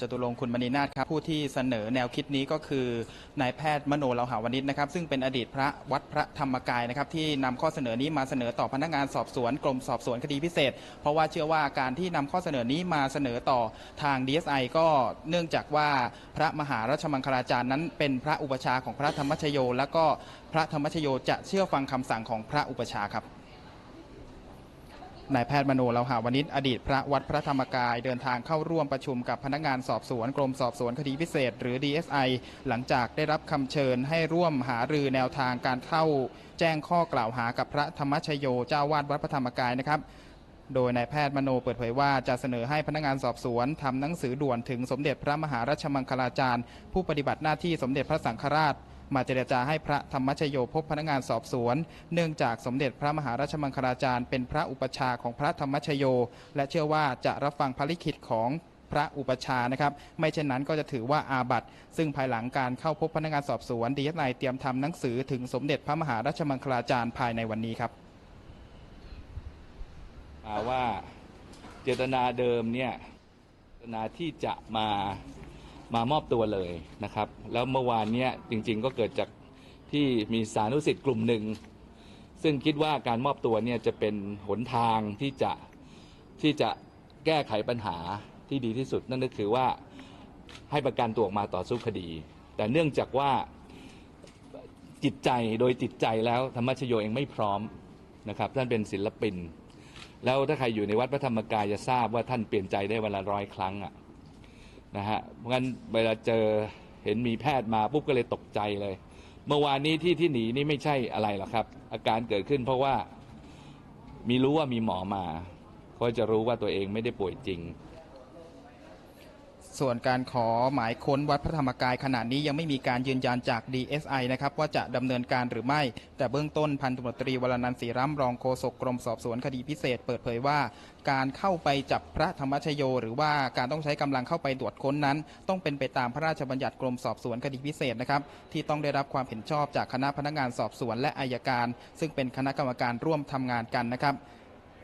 จตุรงคุณมณีนาถครับผู้ที่เสนอแนวคิดนี้ก็คือนายแพทย์มโนเลาหาวนิชนะครับ ซึ่งเป็นอดีตพระวัดพระธรรมกายนะครับ ที่นำข้อเสนอนี้มาเสนอต่อพนักงานสอบสวนกรมสอบสวนคดีพิเศษ เพราะว่าเชื่อว่าการที่นำข้อเสนอนี้มาเสนอต่อทาง DSI ก็เนื่องจากว่าพระมหาราชมังคลาจารย์นั้น เป็นพระอุปชาของพระธรรมชโย และก็พระธรรมชโยจะเชื่อฟังคำสั่งของพระอุปชาครับ นายแพทย์มโนเลาหาวนิชอดีตพระวัดพระธรรมกายเดินทางเข้าร่วมประชุมกับพนักงานสอบสวนกรมสอบสวนคดีพิเศษ หรือ DSI หลังจากได้รับคำเชิญให้ร่วมหารือแนวทางการเข้าแจ้งข้อกล่าวหากับพระธรรมชโยเจ้าวาดวัดพระธรรมกายนะครับโดยนายแพทย์มโนเปิดเผยว่าจะเสนอให้พนักงานสอบสวนทำหนังสือด่วนถึงสมเด็จพระมหาราชมังคลาจารย์ ผู้ปฏิบัติหน้าที่สมเด็จพระสังฆราช มาเจรจาให้พระธรรมชโยพบพนักงานสอบสวน เนื่องจากสมเด็จพระมหาราชมังคลาจารย์เป็นพระอุปชาของพระธรรมชโย และเชื่อว่าจะรับฟังภารกิจของพระอุปชานะครับไม่เช่นนั้นก็จะถือว่าอาบัติ ซึ่งภายหลังการเข้าพบพนักงานสอบสวนดีเอสไอเตรียมทำหนังสือถึงสมเด็จพระมหาราชมังคลาจารย์ภายในวันนี้ครับว่าเจตนาเดิมเนี่ยเจตนาที่จะมา มามอบตัวเลยนะครับ แล้วเมื่อวานเนี้ยจริง ๆ ก็เกิดจากที่มีสานุสิทธิ์กลุ่มหนึ่ง ซึ่งคิดว่าการมอบตัวเนี่ยจะเป็นหนทางที่จะที่จะแก้ไขปัญหาที่ดีที่สุด นั่นก็คือว่าให้ประกันตัวออกมาต่อสู้คดี แต่เนื่องจากว่าจิตใจโดยจิตใจแล้วธรรมชโยเองไม่พร้อมนะครับท่านเป็นศิลปิน แล้วถ้าใครอยู่ในวัดพระธรรมกายจะทราบว่าท่านเปลี่ยนใจได้วันละร้อยครั้งอะ นะฮะเพราะงั้นเวลาเจอเห็นมีแพทย์มาปุ๊บก็เลยตกใจเลย เมื่อวานนี้ที่ที่หนีนี่ไม่ใช่อะไรหรอกครับ อาการเกิดขึ้นเพราะว่ามีรู้ว่ามีหมอมาก็จะรู้ว่าตัวเองไม่ได้ป่วยจริง ส่วนการขอหมายค้นวัดพระธรรมกายขณะนี้ยังไม่มีการยืนยันจาก DSI นะครับว่าจะดำเนินการหรือไม่ แต่เบื้องต้นพันตำรวจตรีวรนันท์ศรีรัมรองโฆษกกรมสอบสวนคดีพิเศษ เปิดเผยว่า การเข้าไปจับพระธรรมชโย หรือว่าการต้องใช้กำลังเข้าไปตรวจค้นนั้น ต้องเป็นไปตามพระราชบัญญัติกรมสอบสวนคดีพิเศษนะครับที่ต้องได้รับความเห็นชอบจากคณะพนักงานสอบสวนและอายการ ซึ่งเป็นคณะกรรมการร่วมทำงานกันนะครับ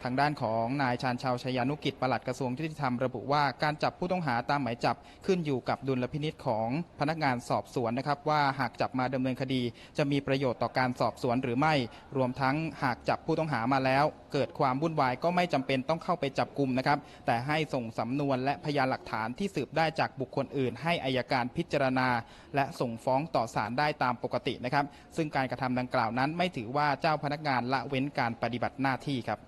างด้านของนายชาญชาวชยานุกิจปลัดกระทรวงยุติธรรมระบุว่าการจับผู้ต้องหาตามหมายจับขึ้นอยู่กับดุลพินิษของพนักงานสอบสวนนะครับ ว่าหากจับมาดำเนินคดี จะมีประโยชน์ต่อการสอบสวนหรือไม่ รวมทั้งหากจับผู้ต้องหามาแล้ว เกิดความวุ่นวายก็ไม่จำเป็นต้องเข้าไปจับกลุ่มนะครับ แต่ให้ส่งสำนวนและพยานหลักฐานที่สืบได้จากบุคคลอื่น ให้อายการพิจารณา และส่งฟ้องต่อศาลได้ตามปกตินะครับ ซึ่งการกระทำดังกล่าวนั้นไม่ถือว่าเจ้าพนักงานละเว้นการปฏิบัติหน้าที่ครับ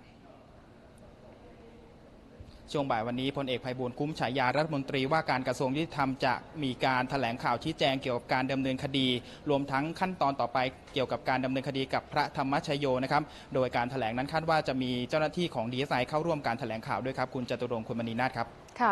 ช่วงบ่ายวันนี้พลเอกไพบูลคุ้มฉายารัฐมนตรีว่าการกระทรวงยุติธรรมจะมีการถแถลงข่าวชี้แจงเกี่ยวกับการดำเนินคดี รวมทั้งขั้นตอนต่อไปเกี่ยวกับการดำเนินคดีกับพระธรรมชโยนะครับโดยการถแถลงนั้นคาดว่าจะมีเจ้าหน้าที่ของดีเอสไอเข้าร่วมการถแถลงข่าวด้วยครับคุณจตุรงค์คุณมณีนาถครับค่ะ